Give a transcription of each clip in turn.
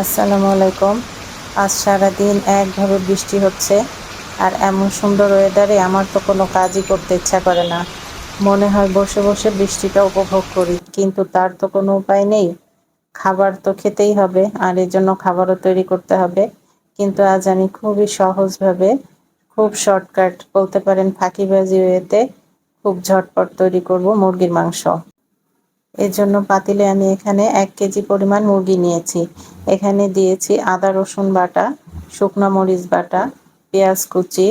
আসসালামু আলাইকুম। আজ সারাদিন একভাবে বৃষ্টি হচ্ছে, আর এমন সুন্দর ওয়েদারে আমার তো কোনো কাজই করতে ইচ্ছা করে না। মনে হয় বসে বসে বৃষ্টিটা উপভোগ করি, কিন্তু তার তো কোনো উপায় নেই। খাবার তো খেতেই হবে, আর এর জন্য খাবারও তৈরি করতে হবে। কিন্তু আজ আমি খুবই সহজভাবে, খুব শর্টকাট বলতে পারেন ফাঁকিবাজি ওয়েতে, খুব ঝটপট তৈরি করব মুরগির মাংস। এর জন্য পাতিলে আমি এখানে এক কেজি পরিমাণ মুরগি নিয়েছি। এখানে দিয়েছি আদা, রসুন বাটা, শুকনো মরিচ বাটা, পেঁয়াজ কুচি,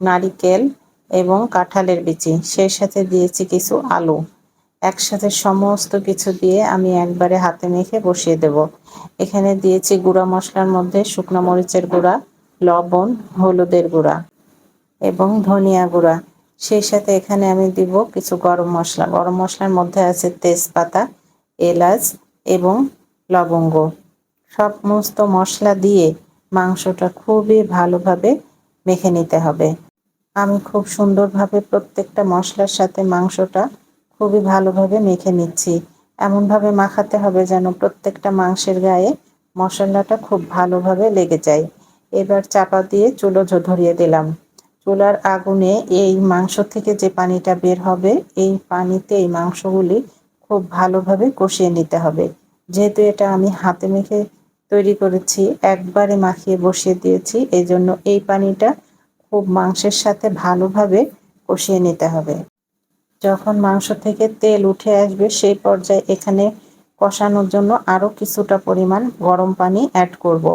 নারিকেল এবং কাঁঠালের বিচি। সেই সাথে দিয়েছি কিছু আলু। একসাথে সমস্ত কিছু দিয়ে আমি একবারে হাতে মেখে বসিয়ে দেব। এখানে দিয়েছি গুঁড়া মশলার মধ্যে শুকনো মরিচের গুঁড়া, লবণ, হলুদের গুঁড়া এবং ধনিয়া গুঁড়া। সেই সাথে এখানে আমি দিব কিছু গরম মশলা। গরম মশলার মধ্যে আছে তেজপাতা, এলাচ এবং লবঙ্গ। সমস্ত মশলা দিয়ে মাংসটা খুবই ভালোভাবে মেখে নিতে হবে। আমি খুব সুন্দরভাবে প্রত্যেকটা মশলার সাথে মাংসটা খুবই ভালোভাবে মেখে নিচ্ছি। এমনভাবে মাখাতে হবে যেন প্রত্যেকটা মাংসের গায়ে মশলাটা খুব ভালোভাবে লেগে যায়। এবার চাপা দিয়ে চুলো ধরিয়ে দিলাম। চুলার আগুনে এই মাংস থেকে যে পানিটা বের হবে, এই পানিতে এই মাংসগুলি খুব ভালোভাবে কষিয়ে নিতে হবে যেহেতু এটা আমি হাতে মেখে তৈরি করেছি, একবারে মাখিয়ে বসিয়ে দিয়েছি এই জন্য এই পানিটা খুব মাংসের সাথে ভালোভাবে কষিয়ে নিতে হবে যখন মাংস থেকে তেল উঠে আসবে, সেই পর্যায়ে এখানে কষানোর জন্য আরও কিছুটা পরিমাণ গরম পানি অ্যাড করব।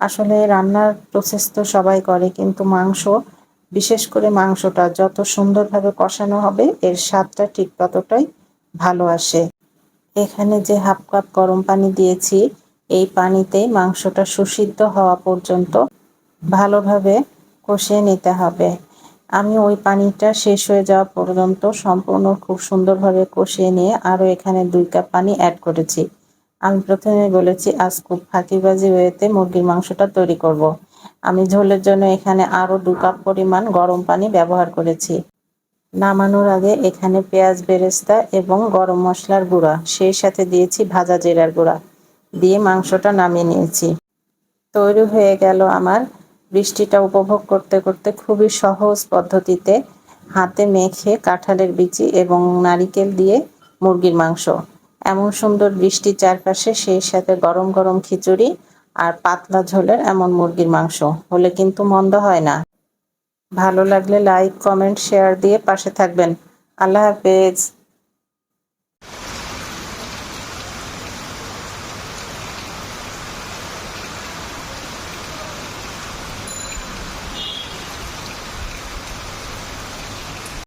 আসলে রান্নার প্রসেস তো সবাই করে, কিন্তু মাংস বিশেষ করে মাংসটা যত সুন্দরভাবে কষানো হবে, এর স্বাদটা ঠিক ততটাই ভালো আসে। এখানে যে হাফ কাপ গরম পানি দিয়েছি, এই পানিতেই মাংসটা সুসিদ্ধ হওয়া পর্যন্ত ভালোভাবে কষিয়ে নিতে হবে। আমি ওই পানিটা শেষ হয়ে যাওয়া পর্যন্ত সম্পূর্ণ খুব সুন্দরভাবে কষিয়ে নিয়ে আরও এখানে দুই কাপ পানি অ্যাড করেছি। আমি প্রথমে বলেছি, আজ খুব ফাঁকিবাজি ওয়েতে মুরগির মাংসটা তৈরি করব। আমি ঝোলের জন্য এখানে আরও দু কাপ পরিমাণ গরম পানি ব্যবহার করেছি। নামানোর আগে এখানে পেঁয়াজ বেরেস্তা এবং গরম মশলার গুঁড়া, সেই সাথে দিয়েছি ভাজা জিরার গুঁড়া দিয়ে মাংসটা নামিয়ে নিয়েছি। তৈরি হয়ে গেল আমার বৃষ্টিটা উপভোগ করতে করতে খুবই সহজ পদ্ধতিতে হাতে মেখে কাঁঠালের বিচি এবং নারিকেল দিয়ে মুরগির মাংস। এমন সুন্দর বৃষ্টি চারপাশে সেই সাথে গরম গরম খিচুড়ি আর পাতলা ঝোলের এমন মুরগির মাংস, হলে কিন্তু মন্দ হয় না। ভালো লাগলে লাইক কমেন্ট শেয়ার দিয়ে পাশে থাকবেন। আল্লাহ হাফেজ।